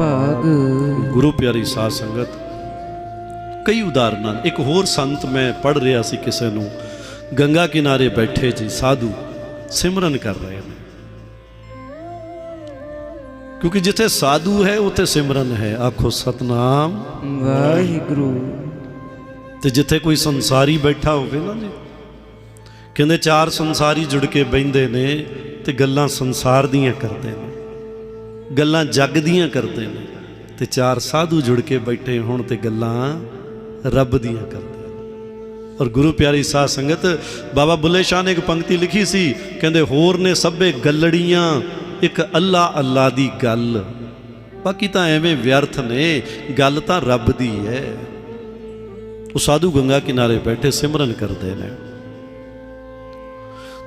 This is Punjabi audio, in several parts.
ਭਾਗ। ਗੁਰੂ ਪਿਆਰੀ ਸਾਧ ਸੰਗਤ ਕਈ ਉਦਾਹਰਨਾਂ ਇੱਕ ਹੋਰ ਸੰਤ ਮੈਂ ਪੜ ਰਿਹਾ ਸੀ ਕਿਸੇ ਨੂੰ ਗੰਗਾ ਕਿਨਾਰੇ ਬੈਠੇ ਜੀ ਸਾਧੂ ਸਿਮਰਨ ਕਰ ਰਹੇ ਨੇ। ਕਿਉਂਕਿ ਜਿੱਥੇ ਸਾਧੂ ਹੈ ਉੱਥੇ ਸਿਮਰਨ ਹੈ। ਆਖੋ ਸਤਨਾਮ। ਵਾਹਿਗੁਰੂ। ਤੇ ਜਿੱਥੇ ਕੋਈ ਸੰਸਾਰੀ ਬੈਠਾ ਹੋਵੇ ਨਾ ਜੀ ਕਹਿੰਦੇ ਚਾਰ ਸੰਸਾਰੀ ਜੁੜ ਕੇ ਬੈੰਦੇ ਨੇ ਤੇ ਗੱਲਾਂ ਸੰਸਾਰ ਦੀਆਂ ਕਰਦੇ ਨੇ। ਗੱਲਾਂ ਜੱਗ ਦੀਆਂ ਕਰਦੇ ਨੇ ਤੇ ਚਾਰ ਸਾਧੂ ਜੁੜ ਕੇ ਬੈਠੇ ਹੋਣ ਤੇ ਗੱਲਾਂ ਰੱਬ ਦੀਆਂ ਕਰਦੇ ਔਰ ਗੁਰੂ ਪਿਆਰੀ ਸਾਧ ਸੰਗਤ, ਬਾਬਾ ਬੁੱਲੇ ਸ਼ਾਹ ਨੇ ਇੱਕ ਪੰਕਤੀ ਲਿਖੀ ਸੀ, ਕਹਿੰਦੇ ਹੋਰ ਨੇ ਸਭੇ ਗੱਲੜੀਆਂ, ਇੱਕ ਅੱਲਾ ਅੱਲਾ ਦੀ ਗੱਲ। ਬਾਕੀ ਤਾਂ ਐਵੇਂ ਵਿਅਰਥ ਨੇ, ਗੱਲ ਤਾਂ ਰੱਬ ਦੀ ਹੈ ਉਹ ਸਾਧੂ ਗੰਗਾ ਕਿਨਾਰੇ ਬੈਠੇ ਸਿਮਰਨ ਕਰਦੇ ਨੇ।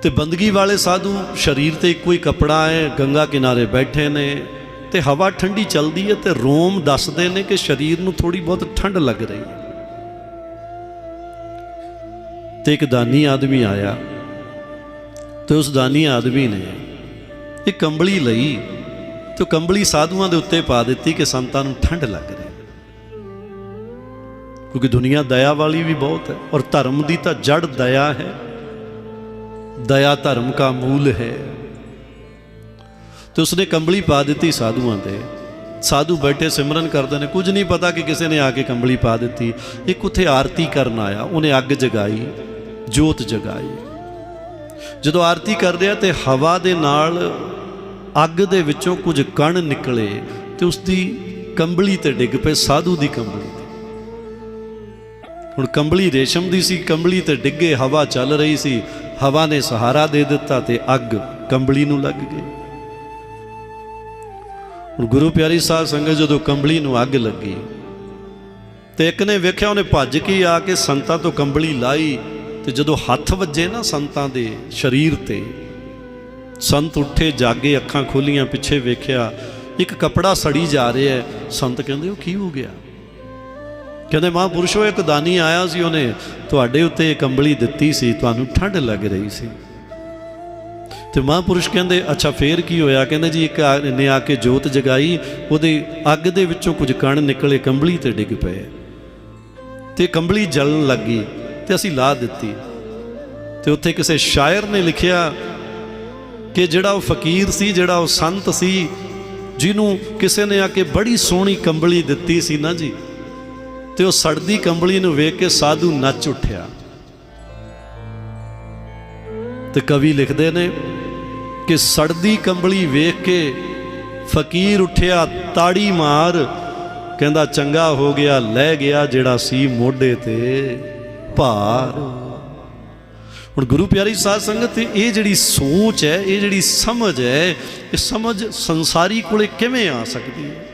ਤੇ ਬੰਦਗੀ ਵਾਲੇ ਸਾਧੂ ਸਰੀਰ ਤੇ ਇੱਕੋ ਹੀ ਕੱਪੜਾ ਹੈ ਗੰਗਾ ਕਿਨਾਰੇ ਬੈਠੇ ਨੇ ਤੇ ਹਵਾ ਠੰਡੀ ਚੱਲਦੀ ਹੈ ਤੇ ਰੋਮ ਦੱਸਦੇ ਨੇ ਕਿ ਸਰੀਰ ਨੂੰ ਥੋੜੀ ਬਹੁਤ ਠੰਡ ਲੱਗ ਰਹੀ ਹੈ ਤੇ ਇੱਕ ਦਾਨੀ ਆਦਮੀ ਆਇਆ ਤੇ ਉਸ ਦਾਨੀ ਆਦਮੀ ਨੇ ਇਹ ਕੰਬਲੀ ਲਈ ਤੇ ਕੰਬਲੀ ਸਾਧੂਆਂ ਦੇ ਉੱਤੇ ਪਾ ਦਿੱਤੀ ਕਿ ਸੰਤਾਂ ਨੂੰ ਠੰਡ ਲੱਗ ਰਹੀ ਕਿਉਂਕਿ ਦੁਨੀਆ ਦਇਆ ਵਾਲੀ ਵੀ ਬਹੁਤ ਹੈ ਔਰ ਧਰਮ ਦੀ ਤਾਂ ਜੜ ਦਇਆ ਹੈ। ਦਇਆ ਧਰਮ ਕਾ ਮੂਲ ਹੈ। ਤੇ ਉਸਨੇ ਕੰਬਲੀ ਪਾ ਦਿੱਤੀ ਸਾਧੂਆਂ ਤੇ। ਸਾਧੂ ਬੈਠੇ ਸਿਮਰਨ ਕਰਦੇ ਨੇ। ਕੁਝ ਨਹੀਂ ਪਤਾ ਕਿ ਕਿਸੇ ਨੇ ਆ ਕੇ ਕੰਬਲੀ ਪਾ ਦਿੱਤੀ। ਇੱਕ ਉੱਥੇ ਆਰਤੀ ਕਰਨ ਆਇਆ। ਉਹਨੇ ਅੱਗ ਜਗਾਈ, ਜੋਤ ਜਗਾਈ। ਜਦੋਂ ਆਰਤੀ ਕਰਦੇ ਆ ਤੇ ਹਵਾ ਦੇ ਨਾਲ ਅੱਗ ਦੇ ਵਿੱਚੋਂ ਕੁਝ ਕਣ ਨਿਕਲੇ ਤੇ ਉਸ ਦੀ ਕੰਬਲੀ ਤੇ ਡਿੱਗ ਪਏ ਸਾਧੂ ਦੀ ਕੰਬਲੀ ਤੇ। ਹੁਣ ਕੰਬਲੀ ਰੇਸ਼ਮ ਦੀ ਸੀ, ਕੰਬਲੀ ਤੇ ਡਿੱਗੇ, ਹਵਾ ਚੱਲ ਰਹੀ ਸੀ। ਹਵਾ ਨੇ ਸਹਾਰਾ ਦੇ ਦਿੱਤਾ ਤੇ ਅੱਗ ਕੰਬਲੀ ਨੂੰ ਲੱਗ ਗਈ। ਹੁਣ ਗੁਰੂ ਪਿਆਰੀ ਸਾਧ ਸੰਗਤ ਜਦੋਂ ਕੰਬਲੀ ਨੂੰ ਅੱਗ ਲੱਗੀ, ਤੇ ਇੱਕ ਨੇ ਵੇਖਿਆ ਉਹਨੇ ਭੱਜ ਕੇ ਆ ਕੇ ਸੰਤਾਂ ਤੋਂ ਕੰਬਲੀ ਲਾਈ ਤੇ ਜਦੋਂ ਹੱਥ ਵੱਜੇ ਨਾ ਸੰਤਾਂ ਦੇ ਸਰੀਰ ਤੇ, ਸੰਤ ਉੱਠੇ ਜਾਗੇ ਅੱਖਾਂ ਖੋਲੀਆਂ, ਪਿੱਛੇ ਵੇਖਿਆ ਇੱਕ ਕਪੜਾ ਸੜੀ ਜਾ ਰਿਹਾ ਹੈ। ਸੰਤ ਕਹਿੰਦੇ, ਉਹ ਕੀ ਹੋ ਗਿਆ? ਕਹਿੰਦੇ ਮਹਾਂਪੁਰਸ਼ੋ ਇੱਕ ਦਾਨੀ ਆਇਆ ਸੀ, ਉਹਨੇ ਤੁਹਾਡੇ ਉੱਤੇ ਕੰਬਲੀ ਦਿੱਤੀ ਸੀ, ਤੁਹਾਨੂੰ ਠੰਡ ਲੱਗ ਰਹੀ ਸੀ। ਤੇ ਮਹਾਂਪੁਰਸ਼ ਕਹਿੰਦੇ, ਅੱਛਾ, ਫੇਰ ਕੀ ਹੋਇਆ? ਕਹਿੰਦੇ, ਜੀ, ਇੱਕ ਨੇ ਆ ਕੇ ਜੋਤ ਜਗਾਈ, ਉਹਦੇ ਅੱਗ ਦੇ ਵਿੱਚੋਂ ਕੁਝ ਕਣ ਨਿਕਲੇ ਕੰਬਲੀ ਤੇ ਡਿੱਗ ਪਏ। ਤੇ ਕੰਬਲੀ ਜਲਣ ਲੱਗੀ ਤੇ ਅਸੀਂ ਲਾ ਦਿੱਤੀ। ਤੇ ਉੱਥੇ ਕਿਸੇ ਸ਼ਾਇਰ ਨੇ ਲਿਖਿਆ ਕਿ ਜਿਹੜਾ ਉਹ ਫਕੀਰ ਸੀ, ਜਿਹੜਾ ਉਹ ਸੰਤ ਸੀ, ਜਿਹਨੂੰ ਕਿਸੇ ਨੇ ਆ ਕੇ ਬੜੀ ਸੋਹਣੀ ਕੰਬਲੀ ਦਿੱਤੀ ਸੀ ਨਾ ਜੀ। ਤੇ ਉਹ ਸੜਦੀ ਕੰਬਲੀ ਨੂੰ ਵੇਖ ਕੇ ਸਾਧੂ ਨੱਚ ਉੱਠਿਆ। ਤੇ ਕਵੀ ਲਿਖਦੇ ਨੇ ਕਿ ਸੜਦੀ ਕੰਬਲੀ ਵੇਖ ਕੇ ਫਕੀਰ ਉੱਠਿਆ, ਤਾੜੀ ਮਾਰ, ਕਹਿੰਦਾ, ਚੰਗਾ ਹੋ ਗਿਆ, ਲੈ ਗਿਆ ਜਿਹੜਾ ਸੀ ਮੋਢੇ ਤੇ ਭਾਰ। ਹੁਣ ਗੁਰੂ ਪਿਆਰੀ ਸਾਧ ਸੰਗਤ ਇਹ ਜਿਹੜੀ ਸੋਚ ਹੈ, ਇਹ ਜਿਹੜੀ ਸਮਝ ਹੈ, ਇਹ ਸਮਝ ਸੰਸਾਰੀ ਕੋਲੇ ਕਿਵੇਂ ਆ ਸਕਦੀ ਹੈ?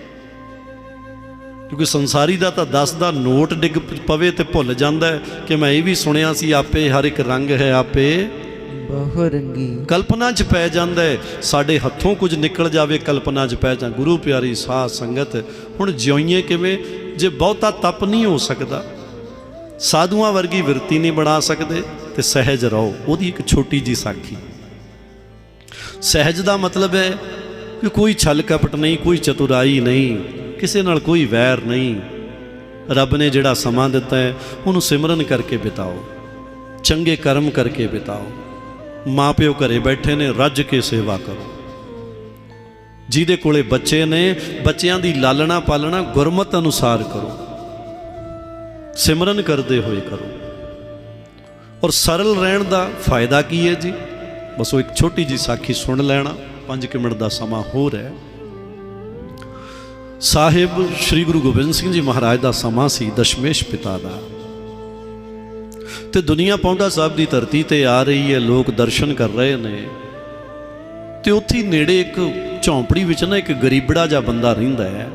ਕਿਉਂਕਿ ਸੰਸਾਰੀ ਦਾ ਤਾਂ 10 ਦਾ ਨੋਟ ਡਿੱਗ ਪਵੇ ਤੇ ਭੁੱਲ ਜਾਂਦਾ ਕਿ ਮੈਂ ਇਹ ਵੀ ਸੁਣਿਆ ਸੀ ਆਪੇ ਹਰ ਇੱਕ ਰੰਗ ਹੈ ਆਪੇ ਬਹੁ ਰੰਗੀ। ਕਲਪਨਾ 'ਚ ਪੈ ਜਾਂਦਾ ਸਾਡੇ ਹੱਥੋਂ ਕੁਝ ਨਿਕਲ ਜਾਵੇ ਕਲਪਨਾ 'ਚ ਪੈ ਜਾ। ਗੁਰੂ ਪਿਆਰੀ ਸਾਧ ਸੰਗਤ ਹੁਣ ਜਿਉਈਏ ਕਿਵੇਂ? ਜੇ ਬਹੁਤਾ ਤਪ ਨਹੀਂ ਹੋ ਸਕਦਾ ਸਾਧੂਆਂ ਵਰਗੀ ਵਿਰਤੀ ਨਹੀਂ ਬਣਾ ਸਕਦੇ ਤੇ ਸਹਿਜ ਰਹੋ ਉਹਦੀ ਇੱਕ ਛੋਟੀ ਜੀ ਸਾਖੀ। ਸਹਿਜ ਦਾ ਮਤਲਬ ਹੈ ਕਿ ਕੋਈ ਛਲ ਕਪਟ ਨਹੀਂ ਕੋਈ ਚਤੁਰਾਈ ਨਹੀਂ। ਕਿਸੇ ਨਾਲ ਕੋਈ ਵੈਰ ਨਹੀਂ। ਰੱਬ ਨੇ ਜਿਹੜਾ ਸਮਾਂ ਦਿੱਤਾ ਹੈ, ਉਹਨੂੰ ਸਿਮਰਨ ਕਰਕੇ ਬਿਤਾਓ। ਚੰਗੇ ਕਰਮ ਕਰਕੇ ਬਿਤਾਓ। ਮਾਪਿਓ ਘਰੇ ਬੈਠੇ ਨੇ, ਰੱਜ ਕੇ ਸੇਵਾ ਕਰੋ। ਜਿਹਦੇ ਕੋਲੇ ਬੱਚੇ ਨੇ, ਬੱਚਿਆਂ ਦੀ ਲਾਲਣਾ ਪਾਲਣਾ ਗੁਰਮਤ ਅਨੁਸਾਰ ਕਰੋ। ਸਿਮਰਨ ਕਰਦੇ ਹੋਏ ਕਰੋ। ਔਰ ਸਰਲ ਰਹਿਣ ਦਾ ਫਾਇਦਾ ਕੀ ਹੈ ਜੀ? ਬਸ ਉਹ ਇੱਕ ਛੋਟੀ ਜੀ ਸਾਖੀ ਸੁਣ ਲੈਣਾ। 5 ਮਿੰਟ ਦਾ ਸਮਾਂ ਹੋਰ ਹੈ। ਸਾਹਿਬ ਸ੍ਰੀ ਗੁਰੂ ਗੋਬਿੰਦ ਸਿੰਘ ਜੀ ਮਹਾਰਾਜ ਦਾ ਸਮਾਂ ਸੀ ਦਸ਼ਮੇਸ਼ ਪਿਤਾ ਦਾ। ਤੇ ਦੁਨੀਆ ਪੌਂਡਾ ਸਾਹਿਬ ਦੀ ਧਰਤੀ ਤੇ ਆ ਰਹੀ ਹੈ, ਲੋਕ ਦਰਸ਼ਨ ਕਰ ਰਹੇ ਨੇ। ਤੇ ਉੱਥੇ ਨੇੜੇ ਇੱਕ ਝੌਂਪੜੀ ਵਿੱਚ ਨਾ ਇੱਕ ਗਰੀਬੜਾ ਜਿਹਾ ਬੰਦਾ ਰਹਿੰਦਾ ਹੈ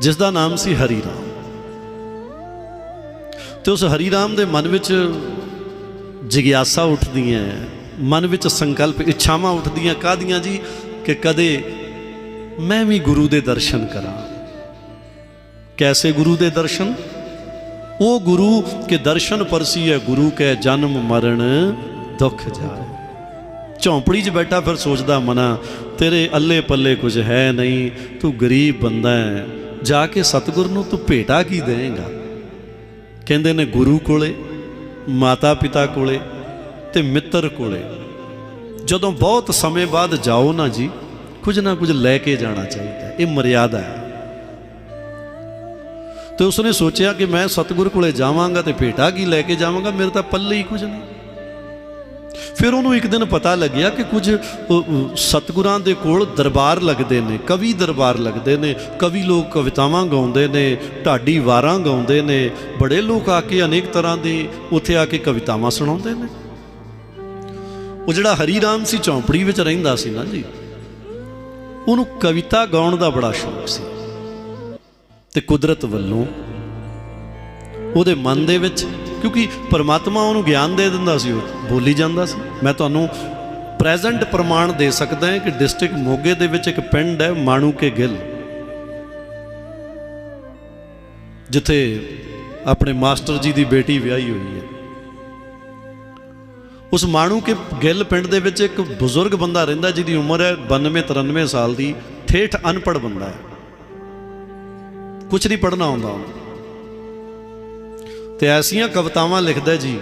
ਜਿਸ ਦਾ ਨਾਮ ਸੀ ਹਰੀ ਰਾਮ ਤੇ ਉਸ ਹਰੀ ਰਾਮ ਦੇ ਮਨ ਵਿੱਚ ਜਿਗਿਆਸਾ ਉੱਠਦੀਆਂ ਮਨ ਵਿੱਚ ਸੰਕਲਪ ਇੱਛਾਵਾਂ ਉੱਠਦੀਆਂ ਕਾਦੀਆਂ ਜੀ? ਕਿ ਕਦੇ ਮੈਂ ਵੀ ਗੁਰੂ ਦੇ ਦਰਸ਼ਨ ਕਰਾਂ। ਕੈਸੇ ਗੁਰੂ ਦੇ ਦਰਸ਼ਨ? ਉਹ ਗੁਰੂ ਕੇ ਦਰਸ਼ਨ ਪਰਸੀ ਹੈ ਗੁਰੂ ਕੈ ਜਨਮ ਮਰਨ ਦੁੱਖ ਜਾਏ। ਝੌਂਪੜੀ 'ਚ ਬੈਠਾ ਫਿਰ ਸੋਚਦਾ ਮਨਾ, ਤੇਰੇ ਅੱਲੇ ਪੱਲੇ ਕੁਝ ਹੈ ਨਹੀਂ, ਤੂੰ ਗਰੀਬ ਬੰਦਾ ਹੈ ਜਾ ਕੇ ਸਤਿਗੁਰ ਨੂੰ ਤੂੰ ਭੇਟਾ ਕੀ ਦੇਵੇਂਗਾ? ਕਹਿੰਦੇ ਨੇ ਗੁਰੂ ਕੋਲੇ, ਮਾਤਾ ਪਿਤਾ ਕੋਲੇ ਤੇ ਮਿੱਤਰ ਕੋਲੇ। ਜਦੋਂ ਬਹੁਤ ਸਮੇਂ ਬਾਅਦ ਜਾਓ ਨਾ ਜੀ ਕੁਝ ਨਾ ਕੁਝ ਲੈ ਕੇ ਜਾਣਾ ਚਾਹੀਦਾ ਇਹ ਮਰਿਆਦਾ ਹੈ। ਤੇ ਉਸਨੇ ਸੋਚਿਆ ਕਿ ਮੈਂ ਸਤਿਗੁਰ ਕੋਲੇ ਜਾਵਾਂਗਾ ਤੇ ਭੇਟਾ ਕੀ ਲੈ ਕੇ ਜਾਵਾਂਗਾ ਮੇਰੇ ਤਾਂ ਪੱਲੇ ਹੀ ਕੁਝ ਨਹੀਂ। ਫਿਰ ਉਹਨੂੰ ਇੱਕ ਦਿਨ ਪਤਾ ਲੱਗਿਆ ਕਿ ਕੁਝ ਅ, ਸਤਿਗੁਰਾਂ ਦੇ ਕੋਲ ਦਰਬਾਰ ਲੱਗਦੇ ਨੇ ਕਵੀ ਦਰਬਾਰ ਲੱਗਦੇ ਨੇ ਕਵੀ ਲੋਕ ਕਵਿਤਾਵਾਂ ਗਾਉਂਦੇ ਨੇ ਢਾਡੀ ਵਾਰਾਂ ਗਾਉਂਦੇ ਨੇ ਬੜੇ ਲੋਕ ਆ ਕੇ ਅਨੇਕ ਤਰ੍ਹਾਂ ਦੇ ਉੱਥੇ ਆ ਕੇ ਕਵਿਤਾਵਾਂ ਸੁਣਾਉਂਦੇ ਨੇ। ਉਹ ਜਿਹੜਾ ਹਰੀ ਰਾਮ ਸੀ ਚੌਂਪੜੀ ਵਿੱਚ ਰਹਿੰਦਾ ਸੀ ਨਾ ਜੀ। ਉਹਨੂੰ ਕਵਿਤਾ ਗਾਉਣ ਦਾ ਬੜਾ ਸ਼ੌਕ ਸੀ। ਤੇ ਕੁਦਰਤ ਵੱਲੋਂ ਉਹਦੇ ਮਨ ਦੇ ਵਿੱਚ, ਕਿਉਂਕਿ ਪਰਮਾਤਮਾ ਉਹਨੂੰ ਗਿਆਨ ਦੇ ਦਿੰਦਾ ਸੀ, ਉਹ ਬੋਲੀ ਜਾਂਦਾ ਸੀ। ਮੈਂ ਤੁਹਾਨੂੰ ਪ੍ਰੈਜ਼ੈਂਟ ਪ੍ਰਮਾਣ ਦੇ ਸਕਦਾ ਹਾਂ ਕਿ ਡਿਸਟ੍ਰਿਕਟ ਮੋਗੇ ਦੇ ਵਿੱਚ ਇੱਕ ਪਿੰਡ ਹੈ, ਮਾਣੂ ਕੇ ਗਿੱਲ। ਜਿੱਥੇ ਆਪਣੇ ਮਾਸਟਰ ਜੀ ਦੀ ਬੇਟੀ ਵਿਆਹੀ ਹੋਈ ਹੈ। ਉਸ ਮਾਣੂ ਕੇ ਗਿੱਲ ਪਿੰਡ ਦੇ ਵਿੱਚ ਇੱਕ ਬਜ਼ੁਰਗ ਬੰਦਾ ਰਹਿੰਦਾ ਜਿਹਦੀ ਉਮਰ ਹੈ 92 93 ਸਾਲ ਦੀ, ਠੇਠ ਅਨਪੜ੍ਹ ਬੰਦਾ ਹੈ। ਕੁਝ ਨਹੀਂ ਪੜਨਾ ਆਉਂਦਾ ਉਹਨੂੰ ਤੇ ਐਸੀਆਂ ਕਵਿਤਾਵਾਂ ਲਿਖਦਾ ਜੀ।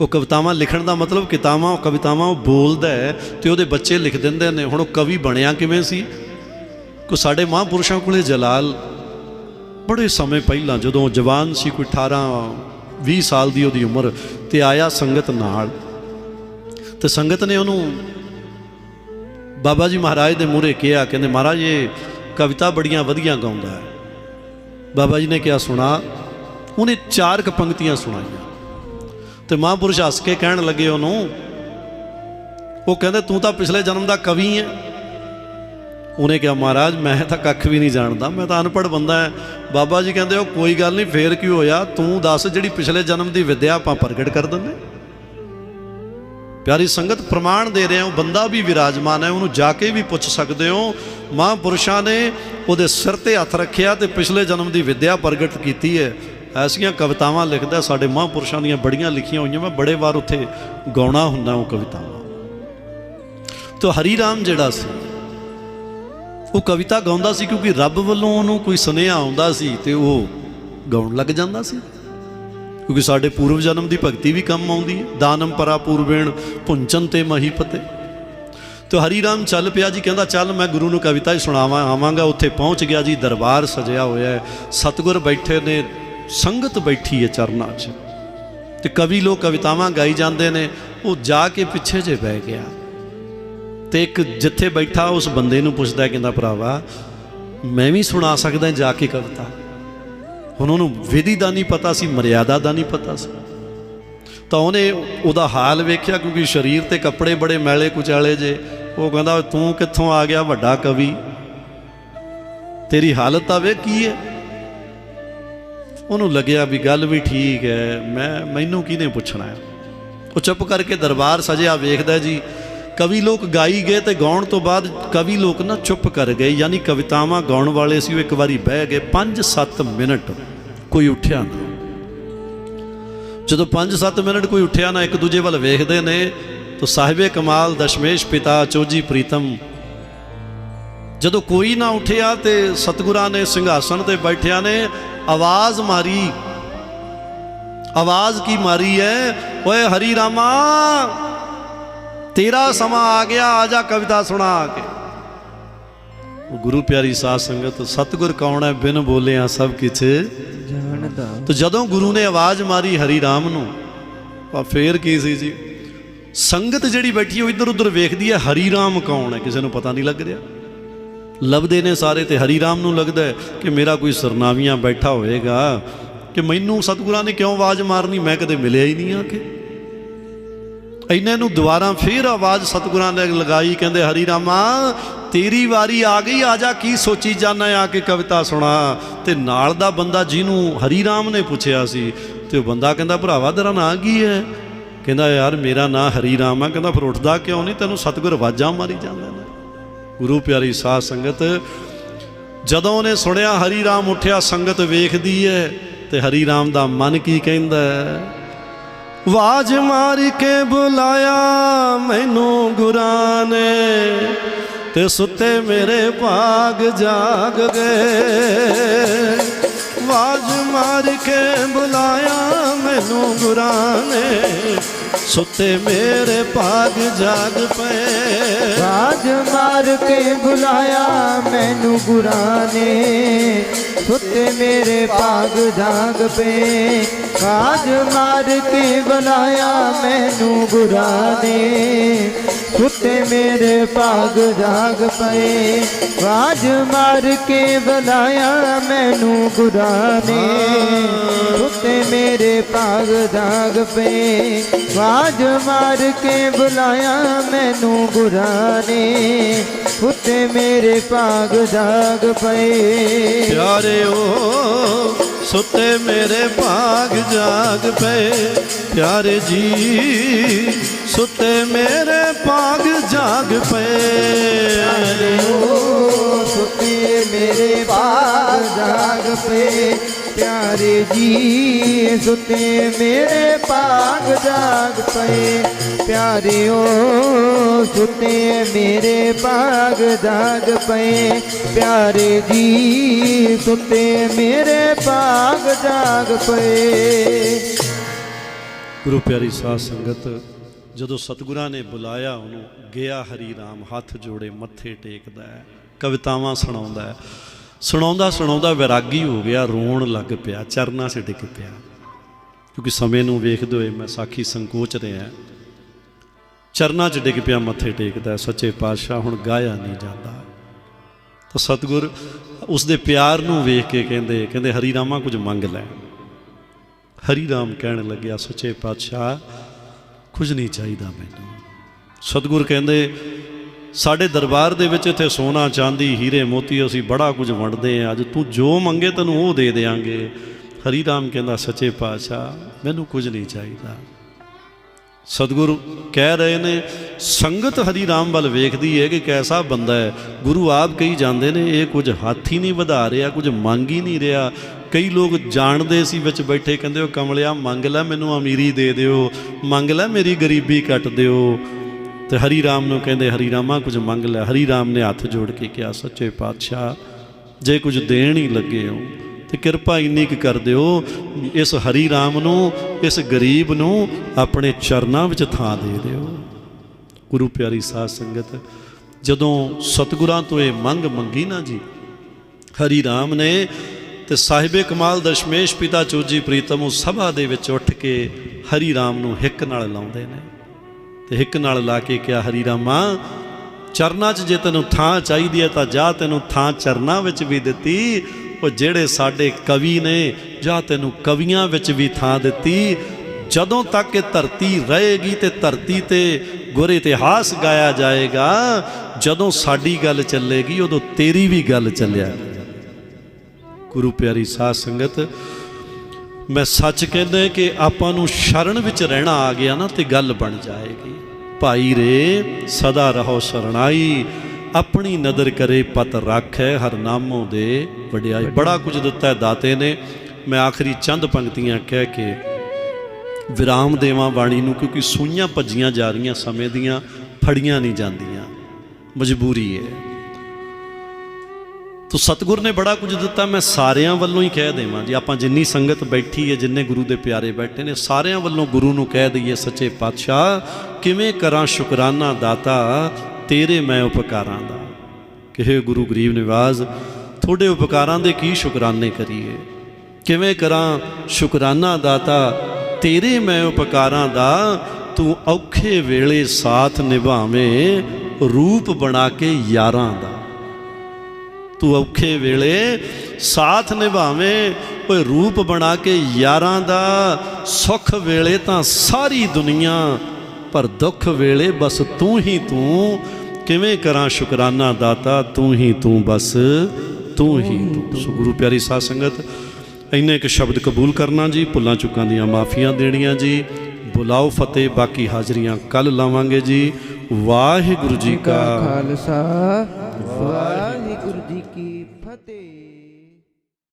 ਉਹ ਕਵਿਤਾਵਾਂ ਲਿਖਣ ਦਾ ਮਤਲਬ ਕਿਤਾਬਾਂ ਕਵਿਤਾਵਾਂ ਉਹ ਬੋਲਦਾ ਹੈ ਤੇ ਉਹਦੇ ਬੱਚੇ ਲਿਖ ਦਿੰਦੇ ਨੇ, ਹੁਣ ਉਹ ਕਵੀ ਬਣਿਆ ਕਿਵੇਂ ਸੀ? ਕੋ ਸਾਡੇ ਮਹਾਂਪੁਰਸ਼ਾਂ ਕੋਲੇ ਜਲਾਲ ਬੜੇ ਸਮੇਂ ਪਹਿਲਾਂ ਜਦੋਂ ਜਵਾਨ ਸੀ, ਕੋਈ 18 20 ਸਾਲ ਦੀ ਉਹਦੀ ਉਮਰ ਤੇ ਆਇਆ ਸੰਗਤ ਨਾਲ। ਤੇ ਸੰਗਤ ਨੇ ਉਹਨੂੰ ਬਾਬਾ ਜੀ ਮਹਾਰਾਜ ਦੇ ਮੂਹਰੇ ਕਿਹਾ, ਕਹਿੰਦੇ, ਮਹਾਰਾਜ, ਇਹ ਕਵਿਤਾ ਬੜੀਆਂ ਵਧੀਆ ਗਾਉਂਦਾ ਹੈ। ਬਾਬਾ ਜੀ ਨੇ ਕਿਹਾ, ਸੁਣਾ। ਉਹਨੇ ਚਾਰ ਕ ਪੰਕਤੀਆਂ ਸੁਣਾਈਆਂ। ਤੇ ਮਹਾਂਪੁਰਸ਼ ਹੱਸ ਕੇ ਕਹਿਣ ਲੱਗੇ ਉਹਨੂੰ, ਉਹ ਕਹਿੰਦੇ, ਤੂੰ ਤਾਂ ਪਿਛਲੇ ਜਨਮ ਦਾ ਕਵੀ ਹੈ। ਉਹਨੇ ਕਿਹਾ, ਮਹਾਰਾਜ, ਮੈਂ ਤਾਂ ਕੱਖ ਵੀ ਨਹੀਂ ਜਾਣਦਾ, ਮੈਂ ਤਾਂ ਅਨਪੜ੍ਹ ਬੰਦਾ ਹਾਂ। ਬਾਬਾ ਜੀ ਕਹਿੰਦੇ, ਉਹ ਕੋਈ ਗੱਲ ਨਹੀਂ, ਫੇਰ ਕੀ ਹੋਇਆ? ਤੂੰ ਦੱਸ ਜਿਹੜੀ ਪਿਛਲੇ ਜਨਮ ਦੀ ਵਿਦਿਆ ਆਪਾਂ ਪ੍ਰਗਟ ਕਰ ਦਿੰਦੇ ਪਿਆਰੀ ਸੰਗਤ, ਪ੍ਰਮਾਣ ਦੇ ਰਹੇ ਹਾਂ, ਉਹ ਬੰਦਾ ਵੀ ਵਿਰਾਜਮਾਨ ਹੈ, ਉਹਨੂੰ ਜਾ ਕੇ ਵੀ ਪੁੱਛ ਸਕਦੇ ਹੋ। ਮਹਾਂਪੁਰਸ਼ਾਂ ਨੇ ਉਹਦੇ ਸਿਰ ਤੇ ਹੱਥ ਰੱਖਿਆ ਤੇ ਪਿਛਲੇ ਜਨਮ ਦੀ ਵਿਦਿਆ ਪ੍ਰਗਟ ਕੀਤੀ ਹੈ। ਐਸੀਆਂ ਕਵਿਤਾਵਾਂ ਲਿਖਦਾ, ਸਾਡੇ ਮਹਾਂਪੁਰਸ਼ਾਂ ਦੀਆਂ ਬੜੀਆਂ ਲਿਖੀਆਂ ਹੋਈਆਂ, ਮੈਂ ਬੜੇ ਵਾਰ ਉੱਥੇ ਗਾਉਣਾ ਹੁੰਦਾ ਉਹ ਕਵਿਤਾਵਾਂ। ਤੋ ਹਰੀ ਰਾਮ ਜਿਹੜਾ ਸੀ ਉਹ ਕਵਿਤਾ ਗਾਉਂਦਾ ਸੀ ਕਿਉਂਕਿ ਰੱਬ ਵੱਲੋਂ ਉਹਨੂੰ ਕੋਈ ਸੁਨੇਹਾ ਆਉਂਦਾ ਸੀ ਤੇ ਉਹ ਗਾਉਣ ਲੱਗ ਜਾਂਦਾ ਸੀ। ਕਿਉਂਕਿ ਸਾਡੇ ਪੂਰਵ ਜਨਮ ਦੀ ਭਗਤੀ ਵੀ ਕੰਮ ਆਉਂਦੀ ਹੈ। ਦਾਨਮ ਪਰਾ ਪੂਰਵੇਣ ਪੁੰਚਨ ਤੇ ਮਹੀਪਤੇ ਤੇ ਹਰੀ ਰਾਮ ਚੱਲ ਪਿਆ ਜੀ, ਕਹਿੰਦਾ ਚੱਲ ਮੈਂ ਗੁਰੂ ਨੂੰ ਕਵਿਤਾ ਹੀ ਸੁਣਾਵਾਂ, ਆਵਾਂਗਾ, ਉੱਥੇ ਪਹੁੰਚ ਗਿਆ ਜੀ, ਦਰਬਾਰ ਸਜਿਆ ਹੋਇਆ ਹੈ। ਸਤਿਗੁਰ ਬੈਠੇ ਨੇ, ਸੰਗਤ ਬੈਠੀ ਹੈ ਚਰਨਾਂ 'ਚ। ਤੇ ਕਵੀ ਲੋਕ ਕਵਿਤਾਵਾਂ ਗਾਈ ਜਾਂਦੇ ਨੇ, ਉਹ ਜਾ ਕੇ ਪਿੱਛੇ ਜੇ ਬਹਿ ਗਿਆ। ਤੇ ਇੱਕ ਜਿੱਥੇ ਬੈਠਾ ਉਸ ਬੰਦੇ ਨੂੰ ਪੁੱਛਦਾ ਕਹਿੰਦਾ, ਭਰਾਵਾ, ਮੈਂ ਵੀ ਸੁਣਾ ਸਕਦਾ ਜਾ ਕੇ ਕਵਿਤਾ? ਹੁਣ ਉਹਨੂੰ ਵਿਧੀ ਦਾ ਨਹੀਂ ਪਤਾ ਸੀ, ਮਰਿਆਦਾ ਦਾ ਨਹੀਂ ਪਤਾ ਸੀ। ਤਾਂ ਉਹਨੇ ਉਹਦਾ ਹਾਲ ਵੇਖਿਆ, ਕਿਉਂਕਿ ਸਰੀਰ ਤੇ ਕੱਪੜੇ ਬੜੇ ਮੈਲੇ ਕੁਚਾਲੇ ਜੇ। ਉਹ ਕਹਿੰਦਾ, ਤੂੰ ਕਿੱਥੋਂ ਆ ਗਿਆ, ਵੱਡਾ ਕਵੀ? ਤੇਰੀ ਹਾਲਤ ਤਾਂ ਵੇ ਕੀ ਹੈ? ਉਹਨੂੰ ਲੱਗਿਆ ਵੀ ਗੱਲ ਵੀ ਠੀਕ ਹੈ, ਮੈਂ, ਮੈਨੂੰ ਕਿਹਨੇ ਪੁੱਛਣਾ ਹੈ? ਉਹ ਚੁੱਪ ਕਰਕੇ ਦਰਬਾਰ ਸਜਿਆ ਵੇਖਦਾ ਜੀ। ਕਵੀ ਲੋਕ ਗਾਈ ਗਏ ਤੇ ਗਾਉਣ ਤੋਂ ਬਾਅਦ ਕਵੀ ਲੋਕ ਨਾ ਚੁੱਪ ਕਰ ਗਏ, ਯਾਨੀ ਕਵਿਤਾਵਾਂ ਗਾਉਣ ਵਾਲੇ ਸੀ ਉਹ ਇੱਕ ਵਾਰੀ ਬਹਿ ਗਏ 5-7 ਮਿੰਟ ਕੋਈ ਉੱਠਿਆ ਨਾ। ਜਦੋਂ 5-7 ਮਿੰਟ ਕੋਈ ਉੱਠਿਆ ਨਾ, ਇੱਕ ਦੂਜੇ ਵੱਲ ਵੇਖਦੇ ਨੇ, ਤਾਂ ਸਾਹਿਬੇ ਕਮਾਲ, ਦਸ਼ਮੇਸ਼ ਪਿਤਾ, ਚੋਜੀ ਪ੍ਰੀਤਮ। ਜਦੋਂ ਕੋਈ ਨਾ ਉੱਠਿਆ ਤੇ ਸਤਿਗੁਰਾਂ ਨੇ ਸਿੰਘਾਸਣ ਤੇ ਬੈਠਿਆ ਨੇ, ਆਵਾਜ਼ ਮਾਰੀ। ਆਵਾਜ਼ ਕੀ ਮਾਰੀ ਹੈ? ਓਏ ਹਰੀ ਰਾਮਾ ਤੇਰਾ ਸਮਾਂ ਆ ਗਿਆ ਆ ਜਾ ਕਵਿਤਾ ਸੁਣਾ ਕੇ। ਗੁਰੂ ਪਿਆਰੀ ਸਾਧ ਸੰਗਤ ਸਤਿਗੁਰ ਕੌਣ ਹੈ ਬਿਨ ਬੋਲਿਆ ਸਭ ਕਿਛ? ਜਾਣਦਾ। ਤੇ ਜਦੋਂ ਗੁਰੂ ਨੇ ਆਵਾਜ਼ ਮਾਰੀ ਹਰੀ ਰਾਮ ਨੂੰ ਆ ਫੇਰ ਕੀ ਸੀ ਜੀ? ਸੰਗਤ ਜਿਹੜੀ ਬੈਠੀ ਉਹ ਇੱਧਰ ਉੱਧਰ ਵੇਖਦੀ ਹੈ ਹਰੀ ਰਾਮ ਕੌਣ ਹੈ? ਕਿਸੇ ਨੂੰ ਪਤਾ ਨਹੀਂ ਲੱਗ ਰਿਹਾ। ਲੱਭਦੇ ਨੇ ਸਾਰੇ ਤੇ ਹਰੀ ਰਾਮ ਨੂੰ ਲੱਗਦਾ ਹੈ ਕਿ ਮੇਰਾ ਕੋਈ ਸਰਨਾਵੀਆਂ ਬੈਠਾ ਹੋਏਗਾ ਕਿ ਮੈਨੂੰ ਸਤਿਗੁਰਾਂ ਨੇ ਕਿਉਂ ਆਵਾਜ਼ ਮਾਰਨੀ? ਮੈਂ ਕਦੇ ਮਿਲਿਆ ਹੀ ਨਹੀਂ ਆ ਕੇ ਇਹਨਾਂ ਨੂੰ ਦੁਬਾਰਾ ਫੇਰ ਆਵਾਜ਼ ਸਤਿਗੁਰਾਂ ਨੇ ਲਗਾਈ, ਕਹਿੰਦੇ, ਹਰੀ ਰਾਮਾ, ਤੇਰੀ ਵਾਰੀ ਆ ਗਈ, ਆ ਜਾ, ਕੀ ਸੋਚੀ ਜਾਣਾ ਆ ਕੇ ਕਵਿਤਾ ਸੁਣਾ। ਤੇ ਨਾਲ ਦਾ ਬੰਦਾ ਜਿਹਨੂੰ ਹਰੀ ਰਾਮ ਨੇ ਪੁੱਛਿਆ ਸੀ, ਤੇ ਉਹ ਬੰਦਾ ਕਹਿੰਦਾ, ਭਰਾਵਾ, ਤੇਰਾ ਨਾਂ ਕੀ ਹੈ? ਕਹਿੰਦਾ, ਯਾਰ, ਮੇਰਾ ਨਾਂ ਹਰੀ ਰਾਮ ਆ। ਕਹਿੰਦਾ, ਫਿਰ ਉੱਠਦਾ ਕਿਉਂ ਨਹੀਂ? ਤੈਨੂੰ ਸਤਿਗੁਰ ਆਵਾਜ਼ਾਂ ਮਾਰੀ ਜਾਂਦਾ ਨੇ। ਗੁਰੂ ਪਿਆਰੀ ਸਾਧ ਸੰਗਤ, ਜਦੋਂ ਉਹਨੇ ਸੁਣਿਆ, ਹਰੀ ਰਾਮ ਉੱਠਿਆ, ਸੰਗਤ ਵੇਖਦੀ ਹੈ, ਤੇ ਹਰੀ ਰਾਮ ਦਾ ਮਨ ਕੀ ਕਹਿੰਦਾ ਹੈ? ਵਾਜ ਮਾਰ ਕੇ ਬੁਲਾਇਆ ਮੈਨੂੰ ਗੁਰਾਂ ਨੇ ਤੇ ਸੁੱਤੇ ਮੇਰੇ ਭਾਗ ਜਾਗ ਗਏ। ਵਾਜ ਮਾਰ ਕੇ ਬੁਲਾਇਆ ਮੈਨੂੰ ਗੁਰਾਂ ਨੇ ਸੁੱਤੇ ਮੇਰੇ ਭਾਗ ਜਾਗ ਪਏ। ਬਾਜ ਮਾਰ ਕੇ ਬੁਲਾਇਆ ਮੈਨੂੰ ਗੁਰਾਂ ਨੇ। ਸੁੱਤੇ ਮੇਰੇ ਭਾਗ ਜਾਗ ਪਏ। ਬਾਜ ਮਾਰ ਕੇ ਬੁਲਾਇਆ ਮੈਨੂੰ ਗੁਰਾਂ ਨੇ। ਸੁੱਤੇ ਮੇਰੇ ਭਾਗ ਜਾਗ ਪਏ। ਬਾਜ ਮਾਰ ਕੇ ਬੁਲਾਇਆ ਮੈਨੂੰ ਗੁਰਾਂ ਨੇ। ਸੁੱਤੇ ਮੇਰੇ ਭਾਗ ਜਾਗ ਪਏ। ਬਾਜ ਮਾਰ ਕੇ ਬੁਲਾਇਆ ਮੈਨੂੰ ਗੁਰਾਂ ਨੇ ਉੱਤੇ ਮੇਰੇ ਭਾਗ ਜਾਗ ਪਏ। ਪਿਆਰਿਓ ਸੁੱਤੇ ਮੇਰੇ ਭਾਗ ਜਾਗ ਪਏ। ਪਿਆਰੇ ਜੀ ਸੁੱਤੇ ਮੇਰੇ ਭਾਗ ਜਾਗ ਪਏ। ਓ ਸੁੱਤੇ ਮੇਰੇ ਭਾਗ ਜਾਗ ਪਏ। ਪਿਆਰੇ ਜੀ ਸੁੱਤੇ ਮੇਰੇ ਭਾਗ ਜਾਗ ਪਏ। ਪਿਆਰਿਓ ਸੁੱਤੇ ਮੇਰੇ ਭਾਗ ਜਾਗ ਪਏ। ਪਿਆਰੇ ਜੀ ਸੁੱਤੇ ਮੇਰੇ ਭਾਗ ਜਾਗ ਪਏ। ਗੁਰੂ ਪਿਆਰੀ ਸਾਧ ਸੰਗਤ, ਜਦੋਂ ਸਤਿਗੁਰਾਂ ਨੇ ਬੁਲਾਇਆ ਉਹਨੂੰ, ਗਿਆ ਹਰੀ ਰਾਮ, ਹੱਥ ਜੋੜੇ, ਮੱਥੇ ਟੇਕਦਾ ਹੈ, ਕਵਿਤਾਵਾਂ ਸੁਣਾਉਂਦਾ ਹੈ। ਸੁਣਾਉਂਦਾ ਸੁਣਾਉਂਦਾ ਵਿਰਾਗੀ ਹੋ ਗਿਆ, ਰੋਣ ਲੱਗ ਪਿਆ, ਚਰਨਾਂ 'ਚ ਡਿੱਗ ਪਿਆ। ਕਿਉਂਕਿ ਸਮੇਂ ਨੂੰ ਵੇਖਦੇ ਹੋਏ ਮੈਂ ਸਾਖੀ ਸੰਕੋਚ ਰਿਹਾ। ਚਰਨਾਂ 'ਚ ਡਿੱਗ ਪਿਆ, ਮੱਥੇ ਟੇਕਦਾ, ਸੱਚੇ ਪਾਤਸ਼ਾਹ ਹੁਣ ਗਾਇਆ ਨਹੀਂ ਜਾਂਦਾ। ਤਾਂ ਸਤਿਗੁਰ ਉਸ ਦੇ ਪਿਆਰ ਨੂੰ ਵੇਖ ਕੇ ਕਹਿੰਦੇ ਕਹਿੰਦੇ ਹਰੀ ਰਾਮਾ ਕੁਝ ਮੰਗ ਲੈ। ਹਰੀ ਰਾਮ ਕਹਿਣ ਲੱਗਿਆ, ਸੱਚੇ ਪਾਤਸ਼ਾਹ, ਕੁਝ ਨਹੀਂ ਚਾਹੀਦਾ ਮੈਨੂੰ। ਸਤਿਗੁਰ ਕਹਿੰਦੇ ਸਾਡੇ ਦਰਬਾਰ ਦੇ ਵਿੱਚ ਇੱਥੇ ਸੋਨਾ, ਚਾਂਦੀ, ਹੀਰੇ, ਮੋਤੀ ਅਸੀਂ ਬੜਾ ਕੁਝ ਵੰਡਦੇ ਆ ਅੱਜ ਤੂੰ ਜੋ ਮੰਗੇ ਤੈਨੂੰ ਉਹ ਦੇ ਦੇਾਂਗੇ ਹਰੀ ਰਾਮ ਕਹਿੰਦਾ, ਸੱਚੇ ਪਾਤਸ਼ਾਹ, ਮੈਨੂੰ ਕੁਝ ਨਹੀਂ ਚਾਹੀਦਾ। ਸਤਿਗੁਰੂ ਕਹਿ ਰਹੇ ਨੇ, ਸੰਗਤ ਹਰੀ ਰਾਮ ਵੱਲ ਵੇਖਦੀ ਹੈ ਕਿ ਕੈਸਾ ਬੰਦਾ ਹੈ। ਗੁਰੂ ਆਪ ਕਹੀ ਜਾਂਦੇ ਨੇ, ਇਹ ਕੁਝ ਹੱਥ ਹੀ ਨਹੀਂ ਵਧਾ ਰਿਹਾ, ਕੁਝ ਮੰਗ ਹੀ ਨਹੀਂ ਰਿਹਾ। ਕਈ ਲੋਕ ਜਾਣਦੇ ਸੀ ਵਿੱਚ ਬੈਠੇ, ਕਹਿੰਦੇ ਉਹ ਕਮਲਿਆ, ਮੰਗ ਲੈ ਮੈਨੂੰ ਅਮੀਰੀ ਦੇ ਦਿਓ, ਮੰਗ ਲੈ ਮੇਰੀ ਗਰੀਬੀ ਕੱਟ ਦਿਓ। ਤੇ ਹਰੀ ਰਾਮ ਨੂੰ ਕਹਿੰਦੇ, ਹਰੀ ਰਾਮਾ, ਕੁਝ ਮੰਗ ਲੈ। ਹਰੀ ਰਾਮ ਨੇ ਹੱਥ ਜੋੜ ਕੇ ਕਿਹਾ, ਸੱਚੇ ਪਾਤਸ਼ਾਹ, ਜੇ ਕੁਝ ਦੇਣ ਹੀ ਲੱਗੇ ਹੋ, ਤੇ ਕਿਰਪਾ ਇੰਨੀ ਕੁ ਕਰ ਦਿਓ। ਇਸ ਹਰੀ ਰਾਮ ਨੂੰ, ਇਸ ਗਰੀਬ ਨੂੰ ਆਪਣੇ ਚਰਨਾਂ ਵਿੱਚ ਥਾਂ ਦੇ ਦਿਓ। ਗੁਰੂ ਪਿਆਰੀ ਸਾਧ ਸੰਗਤ, ਜਦੋਂ ਸਤਿਗੁਰਾਂ ਤੋਂ ਇਹ ਮੰਗ ਮੰਗੀ ਨਾ ਜੀ, ਹਰੀ ਰਾਮ ਨੇ ਤੇ ਸਾਹਿਬੇ ਕਮਾਲ ਦਸ਼ਮੇਸ਼ ਪਿਤਾ ਚੋਜੀ ਪ੍ਰੀਤਮ ਉਹ ਸਭਾ ਦੇ ਵਿੱਚ ਉੱਠ ਕੇ ਹਰੀ ਰਾਮ ਨੂੰ ਹਿੱਕ ਨਾਲ ਲਾਉਂਦੇ ਨੇ। ਤੇ ਹਿੱਕ ਨਾਲ ਲਾ ਕੇ ਕਿਹਾ, ਹਰੀ ਰਾਮਾ, ਚਰਨਾਂ 'ਚ ਜੇ ਤੈਨੂੰ ਥਾਂ ਚਾਹੀਦੀ ਹੈ ਤਾਂ ਜਾ, ਤੈਨੂੰ ਥਾਂ ਚਰਨਾਂ ਵਿੱਚ ਵੀ ਦਿੱਤੀ। ਉਹ ਜਿਹੜੇ ਸਾਡੇ ਕਵੀ ਨੇ, ਜਾਂ ਤੈਨੂੰ ਕਵੀਆਂ ਵਿੱਚ ਵੀ ਥਾਂ ਦਿੱਤੀ। ਜਦੋਂ ਤੱਕ ਇਹ ਧਰਤੀ ਰਹੇਗੀ ਤੇ ਧਰਤੀ ਤੇ ਗੁਰ ਇਤਿਹਾਸ ਗਾਇਆ ਜਾਏਗਾ, ਜਦੋਂ ਸਾਡੀ ਗੱਲ ਚੱਲੇਗੀ, ਉਦੋਂ ਤੇਰੀ ਵੀ ਗੱਲ ਚੱਲਿਆ। ਗੁਰੂ ਪਿਆਰੀ ਸਾਧ ਸੰਗਤ ਮੈਂ ਸੱਚ ਕਹਿੰਦਾ ਕਿ ਆਪਾਂ ਨੂੰ ਸ਼ਰਨ ਵਿੱਚ ਰਹਿਣਾ ਆ ਗਿਆ ਨਾ ਤੇ ਗੱਲ ਬਣ ਜਾਏਗੀ। ਭਾਈ ਰੇ, ਸਦਾ ਰਹੋ ਸ਼ਰਣਾਈ, ਆਪਣੀ ਨਦਰ ਕਰੇ ਪਤ ਰੱਖੈ, ਹਰ ਨਾਮੋਂ ਦੇ ਵਡਿਆਈ। ਬੜਾ ਕੁਝ ਦਿੱਤਾ ਹੈ ਦਾਤੇ ਨੇ। ਮੈਂ ਆਖਰੀ ਚੰਦ ਪੰਕਤੀਆਂ ਕਹਿ ਕੇ ਵਿਰਾਮ ਦੇਵਾਂ ਬਾਣੀ ਨੂੰ, ਕਿਉਂਕਿ ਸੂਈਆਂ ਭੱਜੀਆਂ ਜਾ ਰਹੀਆਂ ਸਮੇਂ ਦੀਆਂ, ਫੜੀਆਂ ਨਹੀਂ ਜਾਂਦੀਆਂ। ਮਜਬੂਰੀ ਹੈ। ਤੋ ਸਤਿਗੁਰ ਨੇ ਬੜਾ ਕੁਝ ਦਿੱਤਾ, ਮੈਂ ਸਾਰਿਆਂ ਵੱਲੋਂ ਹੀ ਕਹਿ ਦੇਵਾਂ ਜੀ। ਆਪਾਂ ਜਿੰਨੀ ਸੰਗਤ ਬੈਠੀ ਹੈ, ਜਿੰਨੇ ਗੁਰੂ ਦੇ ਪਿਆਰੇ ਬੈਠੇ ਨੇ, ਸਾਰਿਆਂ ਵੱਲੋਂ ਗੁਰੂ ਨੂੰ ਕਹਿ ਦਈਏ, ਸੱਚੇ ਪਾਤਸ਼ਾਹ, ਕਿਵੇਂ ਕਰਾਂ ਸ਼ੁਕਰਾਨਾ ਦਾਤਾ, ਤੇਰੇ ਮੈਂ ਉਪਕਾਰਾਂ ਦਾ। ਕਿਹੇ ਗੁਰੂ ਗਰੀਬ ਨਿਵਾਜ਼, ਤੁਹਾਡੇ ਉਪਕਾਰਾਂ ਦੇ ਕੀ ਸ਼ੁਕਰਾਨੇ ਕਰੀਏ? ਕਿਵੇਂ ਕਰਾਂ ਸ਼ੁਕਰਾਨਾ ਦਾਤਾ, ਤੇਰੇ ਮੈਂ ਉਪਕਾਰਾਂ ਦਾ, ਤੂੰ ਔਖੇ ਵੇਲੇ ਸਾਥ ਨਿਭਾਵੇਂ, ਰੂਪ ਬਣਾ ਕੇ ਯਾਰਾਂ ਦਾ। ਤੂੰ ਔਖੇ ਵੇਲੇ ਸਾਥ ਨਿਭਾਵੇਂ ਓਏ ਰੂਪ ਬਣਾ ਕੇ ਯਾਰਾਂ ਦਾ ਸੁੱਖ ਵੇਲੇ ਤਾਂ ਸਾਰੀ ਦੁਨੀਆ ਪਰ ਦੁੱਖ ਵੇਲੇ ਬਸ ਤੂੰ ਹੀ ਤੂੰ। ਕਿਵੇਂ ਕਰਾਂ ਸ਼ੁਕਰਾਨਾ ਦਾਤਾ ਤੂੰ ਹੀ ਤੂੰ ਬਸ ਤੂੰ ਹੀ ਤੂੰ। ਸੋ ਗੁਰੂ ਪਿਆਰੀ ਸਾਧ ਸੰਗਤ ਇੰਨੇ ਇੱਕ ਸ਼ਬਦ ਕਬੂਲ ਕਰਨਾ ਜੀ ਭੁੱਲਾਂ ਚੁੱਕਾਂ ਦੀਆਂ ਮਾਫੀਆਂ ਦੇਣੀਆਂ ਜੀ। ਬੁਲਾਓ ਫਤਿਹ ਬਾਕੀ ਹਾਜ਼ਰੀਆਂ ਕੱਲ ਲਾਵਾਂਗੇ ਜੀ। ਵਾਹਿਗੁਰੂ ਜੀ ਕਾ ਖਾਲਸਾ ਵਾਹਿਗੁਰੂ